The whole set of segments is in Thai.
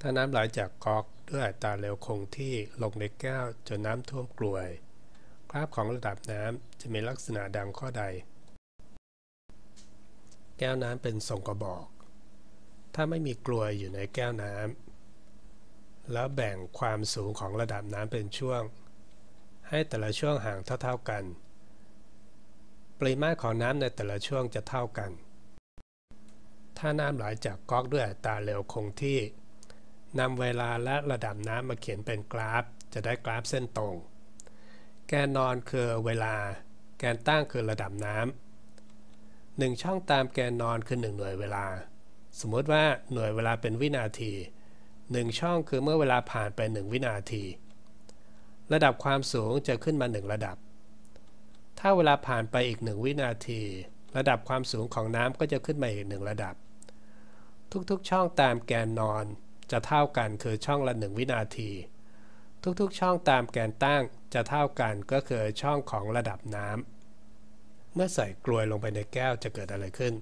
ถ้าน้ำไหลจากก๊อกด้วยอัตราเร็วคงที่ลงในแก้วจนน้ำท่วมกลวย กราฟของระดับน้ำจะมีลักษณะดังข้อใด แก้วน้ำเป็นทรงกระบอก ถ้าไม่มีกลวยอยู่ในแก้วน้ำแล้วแบ่งความสูงของระดับน้ำเป็นช่วง ให้แต่ละช่วงห่างเท่าๆกัน ปริมาตรของน้ำในแต่ละช่วงจะเท่ากัน ถ้าน้ำไหลจากก๊อกด้วยอัตราเร็วคงที่ นำเวลาและระดับน้ำมาเขียนเป็นกราฟ จะได้กราฟเส้นตรง แกนนอนคือเวลา แกนตั้งคือระดับน้ำหนึ่งช่องตามแกนนอนคือ 1 หน่วยเวลา สมมติว่าหน่วยเวลาเป็นวินาที 1 ช่องคือเมื่อเวลาผ่านไป 1 วินาที ระดับความสูงจะขึ้นมา 1 ระดับ ถ้าเวลาผ่านไปอีก 1 วินาที ระดับความสูงของน้ำก็จะขึ้นมาอีก 1 ระดับ ทุกๆ ช่องตามแกนนอน จะเท่ากันคือช่องละ 1 วินาที ทุกๆช่องตามแกนตั้งจะเท่ากันก็คือช่องของระดับน้ำเมื่อใส่กลวยลงไปในแก้วจะเกิดอะไรขึ้น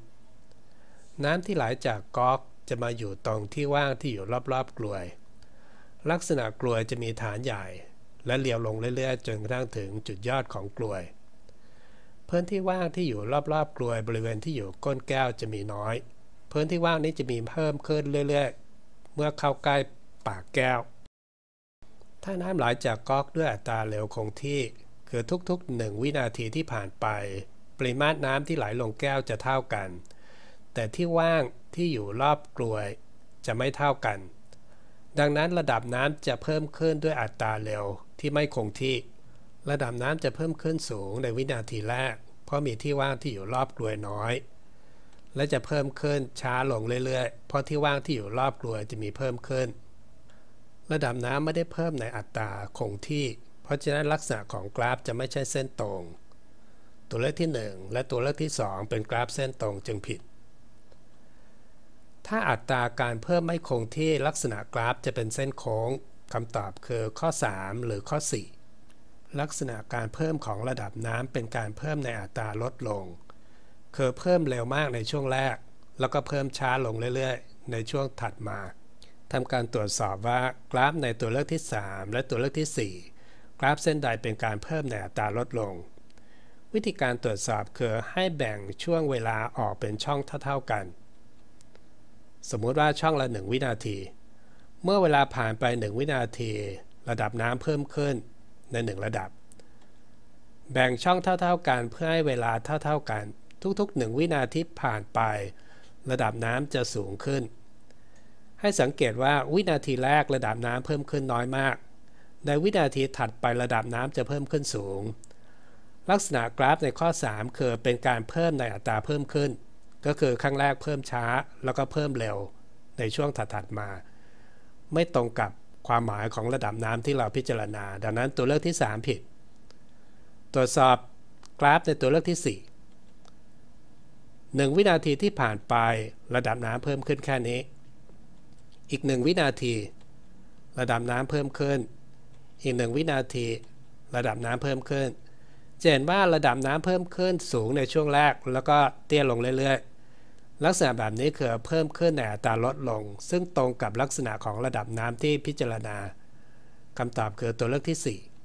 น้ำที่ไหลาจากก๊อกจะมาอยู่ตรงที่ว่างที่อยู่รอบๆกลวย ลักษณะกลวยจะมีฐานใหญ่ และเลี้ยวลงเรื่อยๆ จนกระทั่งถึงจุดยอดของกลวย พื้นที่ว่างที่อยู่รอบๆกลวยบริเวณที่อยู่ก้นแก้วจะมีน้อย พื้นที่ว่างนี้จะมีเพิ่มขึ้นเรื่อยๆ เมื่อเข้าใกล้ปากแก้ว ถ้าน้ำไหลาจากก๊อกด้วยอัตราเร็วคงที่ คือทุกๆ 1 วินาทีที่ผ่านไป ปริมาตรน้ำที่ไหลลงแก้วจะเท่ากัน แต่ที่ว่างที่อยู่รอบกลวยจะไม่เท่ากัน ดังนั้นระดับน้ำจะเพิ่มขึ้นด้วยอัตราเร็วที่ไม่คงที่ ระดับน้ำจะเพิ่มขึ้นสูงในวินาทีแรก เพราะมีที่ว่างที่อยู่รอบกลวยน้อย และจะเพิ่มขึ้นช้าลงเรื่อยๆ เพราะที่ว่างที่อยู่รอบกลัวจะมีเพิ่มขึ้น ระดับน้ำไม่ได้เพิ่มในอัตราคงที่ เพราะฉะนั้นลักษณะของกราฟจะไม่ใช่เส้นตรง ตัวเลขที่ 1 และตัวเลขที่ 2 เป็นกราฟเส้นตรงจึงผิด ถ้าอัตราการเพิ่มไม่คงที่ลักษณะกราฟจะเป็นเส้นโค้งคำตอบคือข้อ 3 หรือข้อ 4 ลักษณะการเพิ่มของระดับน้ำเป็นการเพิ่มในอัตราลดลง คือเพิ่มเร็วมากในช่วงแรก แล้วก็เพิ่มช้าลงเรื่อยๆ ในช่วงถัดมาทำการตรวจสอบว่ากราฟในตัวเลือกที่ 3 และตัวเลือกที่ 4 กราฟเส้นใดเป็นการเพิ่มในอัตราลดลง วิธีการตรวจสอบคือให้แบ่งช่วงเวลาออกเป็นช่องเท่า ๆกัน สมมุติว่าช่องละ 1 วินาที เมื่อเวลาผ่านไป 1 วินาที ระดับน้ำเพิ่มขึ้นใน 1 ระดับ แบ่งช่องเท่า ๆกันเพื่อให้เวลาเท่า ๆกัน ทุกๆ 1 วินาทีผ่านไป ระดับน้ำจะสูงขึ้น ให้สังเกตว่าวินาทีแรกระดับน้ำเพิ่มขึ้นน้อยมาก ในวินาทีถัดไประดับน้ำจะเพิ่มขึ้นสูง ลักษณะกราฟในข้อ 3 คือเป็นการเพิ่มในอัตราเพิ่มขึ้น ก็คือครั้งแรกเพิ่มช้าแล้วก็เพิ่มเร็ว ในช่วงถัดๆมา ไม่ตรงกับความหมายของระดับน้ำที่เราพิจารณา ดังนั้นตัวเลือกที่ 3 ผิด ตรวจสอบกราฟในตัวเลือกที่ 4 1วินาทีที่ผ่านไประดับน้ำเพิ่มขึ้นแค่นี้ อีก1วินาที ระดับน้ำเพิ่มขึ้น อีก1วินาที ระดับน้ำเพิ่มขึ้นจะเห็นว่าระดับน้ำเพิ่มขึ้นสูงในช่วงแรก แล้วก็เตี้ยลงเรื่อยๆ ลักษณะแบบนี้คือเพิ่มขึ้นในอัตราลดลง ซึ่งตรงกับลักษณะของระดับน้ำที่พิจารณาคำตอบคือตัวเลือกที่ 4